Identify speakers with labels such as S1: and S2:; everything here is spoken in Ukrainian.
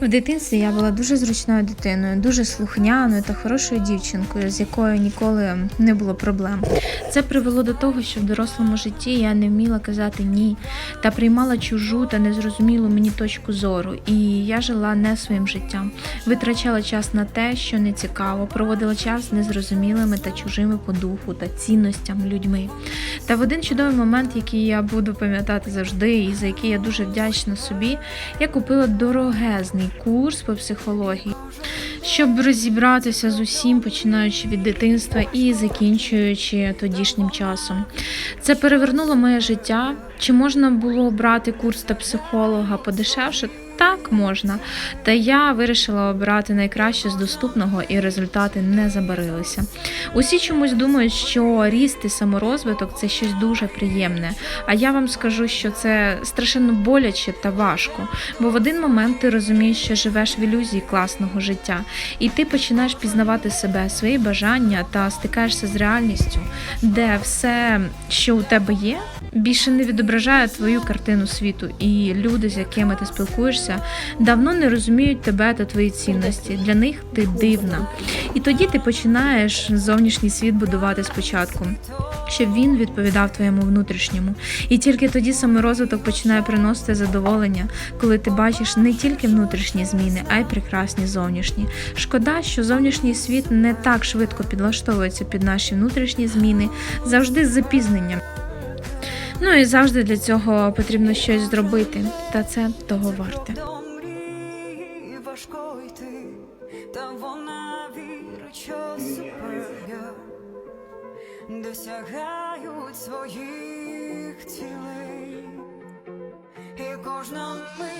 S1: В дитинстві я була дуже зручною дитиною, дуже слухняною та хорошою дівчинкою, з якою ніколи не було проблем. Це привело до того, що в дорослому житті я не вміла казати ні та приймала чужу та незрозумілу мені точку зору. І я жила не своїм життям, витрачала час на те, що не цікаво, проводила час з незрозумілими та чужими по духу та цінностям людьми. Та в один чудовий момент, який я буду пам'ятати завжди, і за який я дуже вдячна собі, я купила дорогезний курс по психології, щоб розібратися з усім, починаючи від дитинства і закінчуючи тодішнім часом. Це перевернуло моє життя. Чи можна було брати курс та психолога подешевше? Так, можна. Та я вирішила обрати найкраще з доступного, і результати не забарилися. Усі чомусь думають, що ріст і саморозвиток це щось дуже приємне. А я вам скажу, що це страшенно боляче та важко. Бо в один момент ти розумієш, що живеш в ілюзії класного життя, і ти починаєш пізнавати себе, свої бажання та стикаєшся з реальністю, де все, що у тебе є, більше не відображає твою картину світу, і люди, з якими ти спілкуєшся, давно не розуміють тебе та твої цінності. Для них ти дивна. І тоді ти починаєш зовнішній світ будувати спочатку, щоб він відповідав твоєму внутрішньому. І тільки тоді саморозвиток починає приносити задоволення, коли ти бачиш не тільки внутрішні зміни, а й прекрасні зовнішні. Шкода, що зовнішній світ не так швидко підлаштовується під наші внутрішні зміни, завжди з запізненням. Ну і завжди для цього потрібно щось зробити, та це того варте.
S2: Досягають своїх цілей, і кожна мить